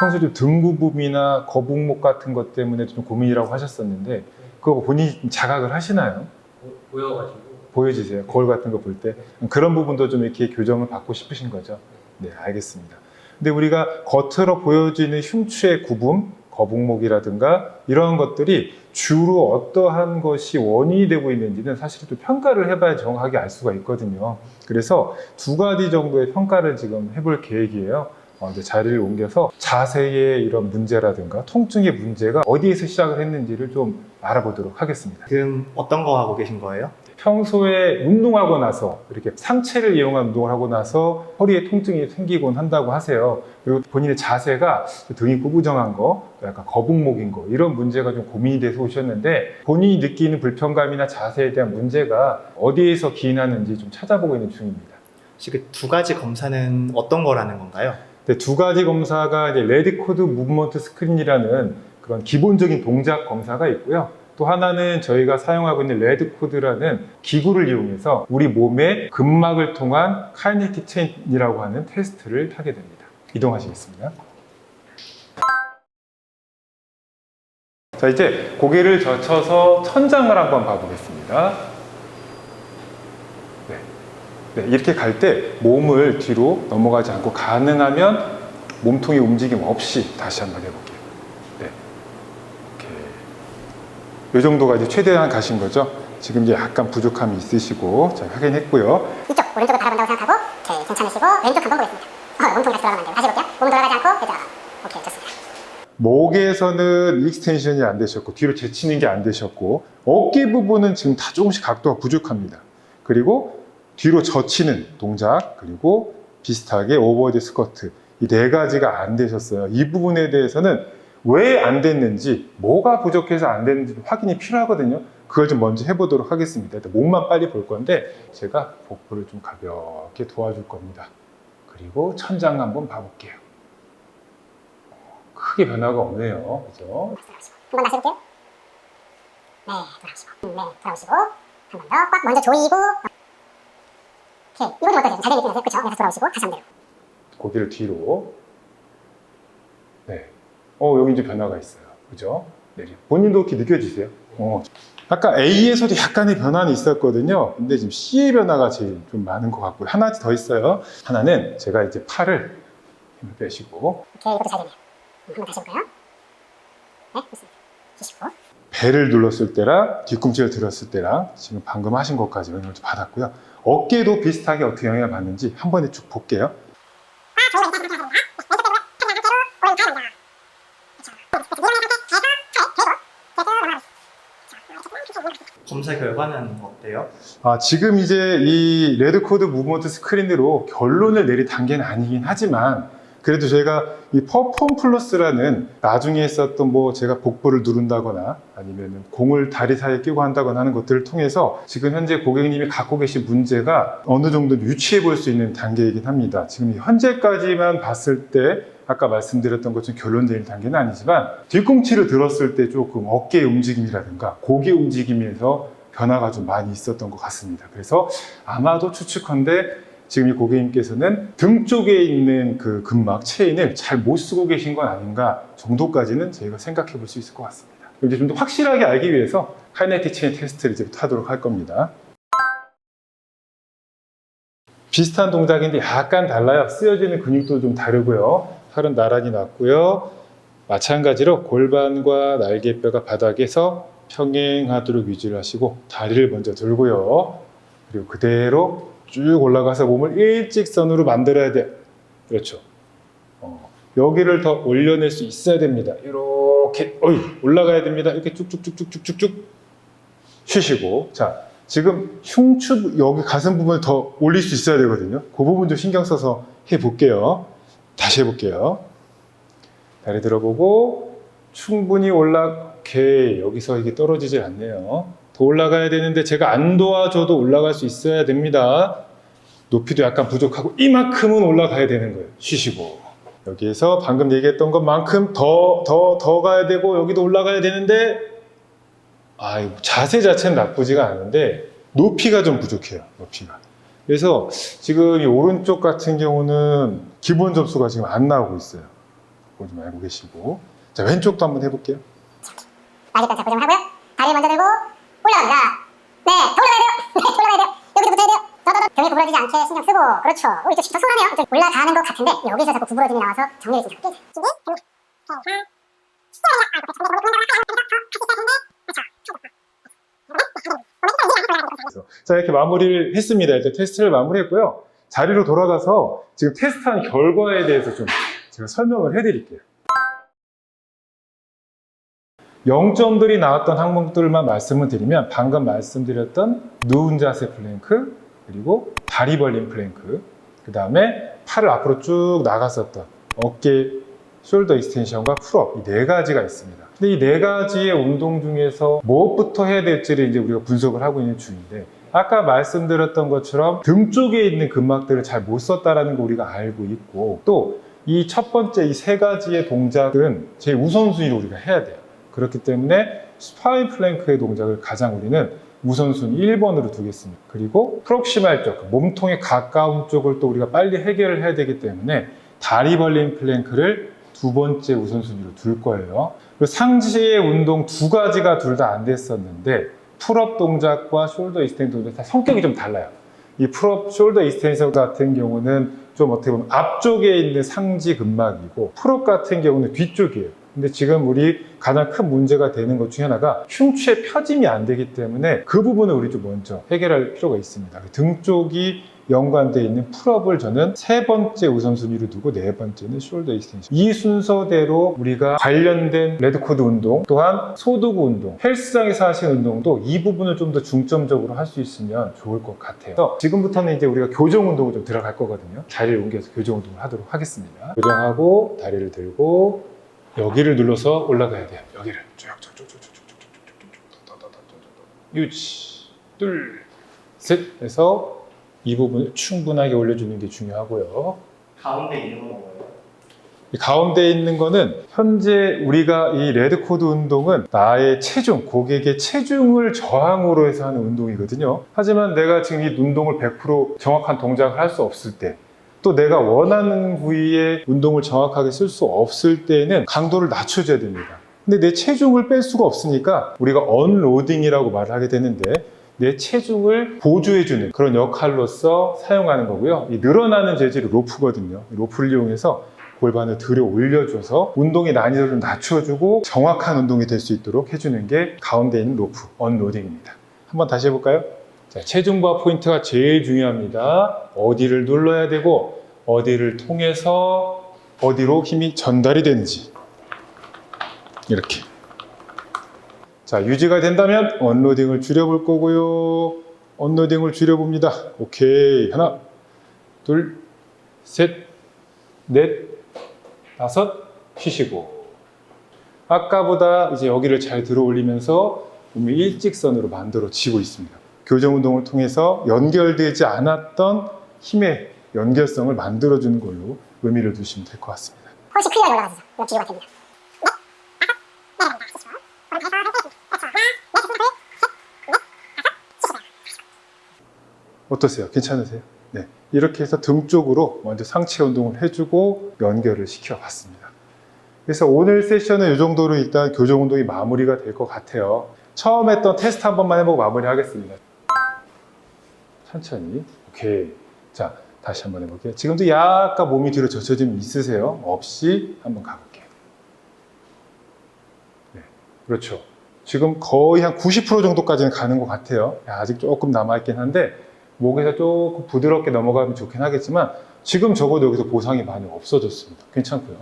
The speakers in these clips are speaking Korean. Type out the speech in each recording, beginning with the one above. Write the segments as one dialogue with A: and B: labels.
A: 평소에 좀 등구부이나 거북목 같은 것 때문에 좀 고민이라고 하셨었는데 그거 본인이 좀 자각을 하시나요?
B: 보- 보여가지고
A: 보여주세요. 거울 같은 거 볼 때. 그런 부분도 좀 이렇게 교정을 받고 싶으신 거죠. 네, 알겠습니다. 근데 우리가 겉으로 보여지는 흉추의 구분, 거북목이라든가 이런 것들이 주로 어떠한 것이 원인이 되고 있는지는 사실 좀 평가를 해봐야 정확하게 알 수가 있거든요. 그래서 두 가지 정도의 평가를 지금 해볼 계획이에요. 어, 이제 자리를 옮겨서 자세의 이런 문제라든가 통증의 문제가 어디에서 시작을 했는지를 좀 알아보도록 하겠습니다.
C: 지금 어떤 거 하고 계신 거예요?
A: 평소에 운동하고 나서 이렇게 상체를 이용한 운동을 하고 나서 허리에 통증이 생기곤 한다고 하세요. 그리고 본인의 자세가 등이 구부정한 거, 약간 거북목인 거 이런 문제가 좀 고민이 돼서 오셨는데 본인이 느끼는 불편감이나 자세에 대한 문제가 어디에서 기인하는지 좀 찾아보고 있는 중입니다.
C: 지금 두 가지 검사는 어떤 거라는 건가요?
A: 근데 두 가지 검사가 이제 레드코드 무브먼트 스크린이라는 그런 기본적인 동작 검사가 있고요. 또 하나는 저희가 사용하고 있는 레드코드라는 기구를 이용해서 우리 몸의 근막을 통한 카이네틱 체인이라고 하는 테스트를 하게 됩니다. 이동하시겠습니다. 자, 이제 고개를 젖혀서 천장을 한번 봐보겠습니다. 네. 네, 이렇게 갈 때 몸을 뒤로 넘어가지 않고 가능하면 몸통의 움직임 없이 다시 한번 해볼게요. 네. 이렇게. 이 정도가 이제 최대한 가신 거죠. 지금 이제 약간 부족함이 있으시고, 자, 확인했고요.
D: 이쪽 오른쪽을 바라본다고 생각하고 오케이 괜찮으시고 왼쪽 한번 보겠습니다 어, 몸통 다시 돌아가면 안 돼요 다시 볼게요 몸 돌아가지 않고 그죠 오케이 좋습니다
A: 목에서는 익스텐션이 안 되셨고 뒤로 제치는 게 안 되셨고 어깨 부분은 지금 다 조금씩 각도가 부족합니다. 그리고 뒤로 젖히는 동작 그리고 비슷하게 오버헤드 스쿼트 이 네 가지가 안 되셨어요. 이 부분에 대해서는 왜 안 됐는지 뭐가 부족해서 안 됐는지 확인이 필요하거든요. 그걸 좀 먼저 해보도록 하겠습니다. 일단 몸만 빨리 볼 건데 제가 복부를 좀 가볍게 도와줄 겁니다. 그리고 천장 한번 봐볼게요. 크게 변화가 없네요. 그죠?
D: 한번 다시 볼게요 네 돌아오시고 음, 네 돌아오시고 한 번 더 꽉 먼저 조이고 오케이 이번엔 어떠세요? 잘 되는 느낌 나세요? 그쵸? 네 다시 돌아오시고 다시 한번
A: 고개를 뒤로. 네. 어, 여기 이제 변화가 있어요. 그죠? 네. 본인도 이렇게 느껴지세요? 어. 아까 A에서도 약간의 변화는 있었거든요. 근데 지금 C의 변화가 제일 좀 많은 것 같고요. 하나 더 있어요. 하나는 제가 이제 팔을 힘을 빼시고
D: 오케이 이것도 잘 되네요 음, 한번 다시 볼까요? 네 좋습니다 쉬시고
A: 배를 눌렀을 때랑 뒤꿈치를 들었을 때랑 지금 방금 하신 것까지 영향을 좀 받았고요. 어깨도 비슷하게 어떻게 영향을 받는지 한 번에 쭉 볼게요.
C: 검사 결과는 어때요?
A: 아, 지금 이제 이 레드코드 무브먼트 스크린으로 결론을 내릴 단계는 아니긴 하지만 그래도 저희가 이 퍼폼 플러스라는 나중에 했었던 뭐 제가 복부를 누른다거나 아니면 공을 다리 사이에 끼고 한다거나 하는 것들을 통해서 지금 현재 고객님이 갖고 계신 문제가 어느 정도 유치해 볼 수 있는 단계이긴 합니다. 지금 현재까지만 봤을 때 아까 말씀드렸던 것처럼 결론 내릴 단계는 아니지만 뒤꿈치를 들었을 때 조금 어깨 움직임이라든가 고개 움직임에서 변화가 좀 많이 있었던 것 같습니다. 그래서 아마도 추측컨대 지금 이 고객님께서는 등 쪽에 있는 그 근막 체인을 잘 못 쓰고 계신 건 아닌가 정도까지는 저희가 생각해 볼 수 있을 것 같습니다. 이제 좀 더 확실하게 알기 위해서 카이네틱 체인 테스트를 이제부터 하도록 할 겁니다. 비슷한 동작인데 약간 달라요. 쓰여지는 근육도 좀 다르고요. 팔은 나란히 놨고요. 마찬가지로 골반과 날개뼈가 바닥에서 평행하도록 유지를 하시고 다리를 먼저 들고요. 그리고 그대로 쭉 올라가서 몸을 일직선으로 만들어야 돼요. 그렇죠. 어, 여기를 더 올려낼 수 있어야 됩니다. 이렇게 어이, 올라가야 됩니다. 이렇게 쭉쭉쭉쭉쭉쭉 쉬시고 자 지금 흉추 여기 가슴 부분을 더 올릴 수 있어야 되거든요. 그 부분 좀 신경 써서 해볼게요. 다시 해볼게요. 다리 들어보고 충분히 올라 오케이 여기서 이게 떨어지질 않네요. 더 올라가야 되는데 제가 안 도와줘도 올라갈 수 있어야 됩니다. 높이도 약간 부족하고 이만큼은 올라가야 되는 거예요. 쉬시고 여기에서 방금 얘기했던 것만큼 더 더 더 가야 되고 여기도 올라가야 되는데 아 자세 자체는 나쁘지가 않은데 높이가 좀 부족해요. 높이가. 그래서 지금 이 오른쪽 같은 경우는 기본 점수가 지금 안 나오고 있어요. 그걸 좀 알고 계시고 자 왼쪽도 한번 해볼게요.
D: 날개뼈 잡고 좀 하고요. 다리 먼저 들고 올라갑니다. 네, 더 올라가야 돼요. 네, 더 올라가야 돼요. 여기도 붙어야 돼요. 더더더 병이 구부러지지 않게 신경 쓰고 그렇죠. 오, 이쪽 더 손하네요. 이쪽 올라가는 것 같은데 여기서 자꾸 구부러짐이 나와서 정렬이 좀 잡게.
A: 자 이렇게 마무리를 했습니다. 일단 테스트를 마무리했고요. 자리로 돌아가서 지금 테스트한 결과에 대해서 좀 제가 설명을 해드릴게요. 0점들이 나왔던 항목들만 말씀을 드리면 방금 말씀드렸던 누운 자세 플랭크 그리고 다리 벌린 플랭크 그 다음에 팔을 앞으로 쭉 나갔었던 어깨 숄더 익스텐션과 풀업 이 네 가지가 있습니다. 근데 이 네 가지의 운동 중에서 무엇부터 해야 될지를 이제 우리가 분석을 하고 있는 중인데 아까 말씀드렸던 것처럼 등 쪽에 있는 근막들을 잘 못 썼다라는 거 우리가 알고 있고 또 이 첫 번째 이 세 가지의 동작은 제일 우선순위로 우리가 해야 돼요. 그렇기 때문에 스파인 플랭크의 동작을 가장 우리는 우선순위 1번으로 두겠습니다. 그리고 프록시말 쪽, 몸통에 가까운 쪽을 또 우리가 빨리 해결을 해야 되기 때문에 다리 벌린 플랭크를 두 번째 우선순위로 둘 거예요. 그리고 상지의 운동 두 가지가 둘 다 안 됐었는데 풀업 동작과 숄더 이스텐 동작 다 성격이 좀 달라요. 이 풀업 숄더 이스텐션 같은 경우는 좀 어떻게 보면 앞쪽에 있는 상지 근막이고 풀업 같은 경우는 뒤쪽이에요. 근데 지금 우리 가장 큰 문제가 되는 것 중에 하나가 흉추의 펴짐이 안 되기 때문에 그 부분을 우리 좀 먼저 해결할 필요가 있습니다. 등 쪽이 연관되어 있는 풀업을 저는 세 번째 우선순위로 두고 네 번째는 숄더 익스텐션. 이 순서대로 우리가 관련된 레드코드 운동, 또한 소도구 운동, 헬스장에서 하신 운동도 이 부분을 좀 더 중점적으로 할 수 있으면 좋을 것 같아요. 그래서 지금부터는 이제 우리가 교정 운동을 좀 들어갈 거거든요. 자리를 옮겨서 교정 운동을 하도록 하겠습니다. 교정하고 다리를 들고 여기를 눌러서 올라가야 돼요. 여기를 유치 둘 셋 해서 이 부분을 충분하게 올려주는 게 중요하고요.
C: 가운데 있는 건 뭐예요?
A: 가운데 있는 거는 현재 우리가 이 레드코드 운동은 나의 체중, 고객의 체중을 저항으로 해서 하는 운동이거든요. 하지만 내가 지금 이 운동을 100% 정확한 동작을 할 수 없을 때 또 내가 원하는 부위에 운동을 정확하게 쓸 수 없을 때는 강도를 낮춰줘야 됩니다. 근데 내 체중을 뺄 수가 없으니까 우리가 언로딩이라고 말을 하게 되는데 내 체중을 보조해주는 그런 역할로서 사용하는 거고요. 이 늘어나는 재질이 로프거든요. 이 로프를 이용해서 골반을 들어 올려줘서 운동의 난이도를 낮춰주고 정확한 운동이 될 수 있도록 해주는 게 가운데 있는 로프, 언로딩입니다. 한번 다시 해볼까요? 자, 체중과 포인트가 제일 중요합니다. 어디를 눌러야 되고 어디를 통해서 어디로 힘이 전달이 되는지. 이렇게. 자 유지가 된다면 언로딩을 줄여볼 거고요. 언로딩을 줄여봅니다. 오케이. 하나 둘셋넷 다섯 쉬시고. 아까보다 이제 여기를 잘 들어 올리면서 몸이 일직선으로 만들어지고 있습니다 교정 운동을 통해서 연결되지 않았던 힘의 연결성을 만들어주는 걸로 의미를 두시면 될 것 같습니다
D: 훨씬 클리어하게 올라가시죠. 이거 비교가 됩니다.
A: 어떠세요? 괜찮으세요? 네. 이렇게 해서 등 쪽으로 먼저 상체 운동을 해주고 연결을 시켜봤습니다. 그래서 오늘 세션은 이 정도로 일단 교정 운동이 마무리가 될 것 같아요. 처음 했던 테스트 한 번만 해보고 마무리하겠습니다. 천천히. 오케이. 자, 다시 한번 해볼게요. 지금도 약간 몸이 뒤로 젖혀짐 있으세요? 없이 한번 가볼게요. 네. 그렇죠. 지금 거의 한 90% 정도까지는 가는 것 같아요. 아직 조금 남아있긴 한데, 목에서 조금 부드럽게 넘어가면 좋긴 하겠지만 지금 적어도 여기서 보상이 많이 없어졌습니다. 괜찮고요.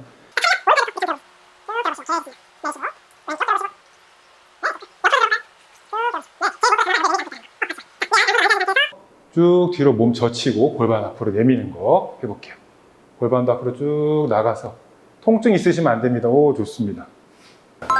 A: 쭉 뒤로 몸 젖히고 골반 앞으로 내미는 거 해볼게요. 골반도 앞으로 쭉 나가서 통증 있으시면 안 됩니다. 오 좋습니다.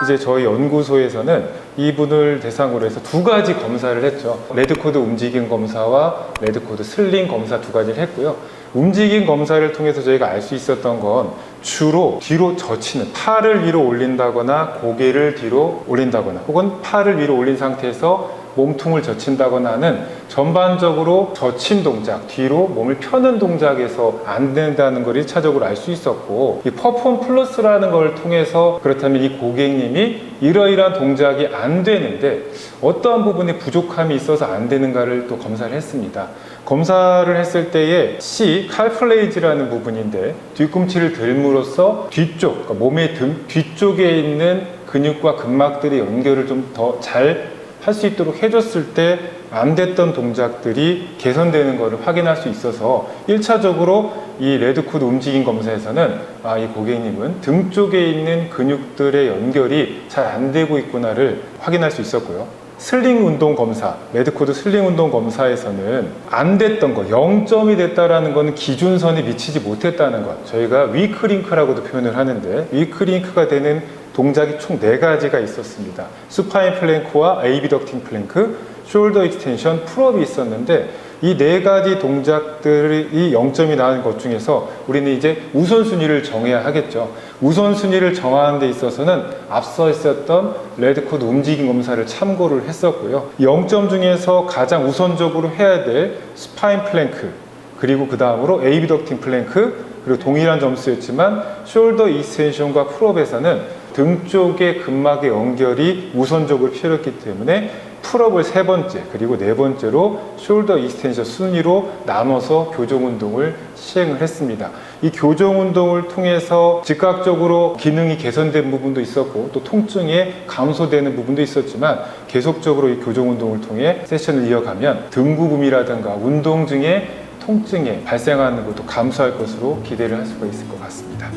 A: 이제 저희 연구소에서는 이분을 대상으로 해서 두 가지 검사를 했죠. 레드코드 움직임 검사와 레드코드 슬링 검사 두 가지를 했고요. 움직임 검사를 통해서 저희가 알 수 있었던 건 주로 뒤로 젖히는 팔을 위로 올린다거나 고개를 뒤로 올린다거나 혹은 팔을 위로 올린 상태에서 몸통을 젖힌다거나 하는 전반적으로 젖힌 동작, 뒤로 몸을 펴는 동작에서 안 된다는 걸 1차적으로 알 수 있었고 이 퍼폼 플러스라는 걸 통해서 그렇다면 이 고객님이 이러이러한 동작이 안 되는데 어떠한 부분에 부족함이 있어서 안 되는가를 또 검사를 했습니다. 검사를 했을 때에 C, 칼플레이즈라는 부분인데 뒤꿈치를 들므로써 뒤쪽, 그러니까 몸의 등 뒤쪽에 있는 근육과 근막들의 연결을 좀 더 잘 할 수 있도록 해줬을 때 안 됐던 동작들이 개선되는 것을 확인할 수 있어서 1차적으로 이 레드코드 움직임 검사에서는 아, 이 고객님은 등 쪽에 있는 근육들의 연결이 잘 안 되고 있구나를 확인할 수 있었고요. 슬링 운동 검사, 레드코드 슬링 운동 검사에서는 안 됐던 것, 0점이 됐다라는 것은 기준선에 미치지 못했다는 것. 저희가 위크링크라고도 표현을 하는데 위크링크가 되는 동작이 총 네가지가 있었습니다. 수파인 플랭크와 에이비덕팅 플랭크, 숄더 익스텐션, 풀업이 있었는데 이 네 가지 동작들이 0점이 나는 것 중에서 우리는 이제 우선순위를 정해야 하겠죠. 우선순위를 정하는 데 있어서는 앞서 있었던 레드코드 움직임 검사를 참고를 했었고요. 0점 중에서 가장 우선적으로 해야 될 스파인 플랭크, 그리고 그 다음으로 에이비덕팅 플랭크, 그리고 동일한 점수였지만 숄더 익스텐션과 풀업에서는 등 쪽의 근막의 연결이 우선적으로 필요했기 때문에 풀업을 세 번째 그리고 네 번째로 숄더 익스텐션 순위로 나눠서 교정 운동을 시행을 했습니다. 이 교정 운동을 통해서 즉각적으로 기능이 개선된 부분도 있었고 또 통증이 감소되는 부분도 있었지만 계속적으로 이 교정 운동을 통해 세션을 이어가면 등 구붐이라든가 운동 중에 통증에 발생하는 것도 감소할 것으로 기대를 할 수가 있을 것 같습니다.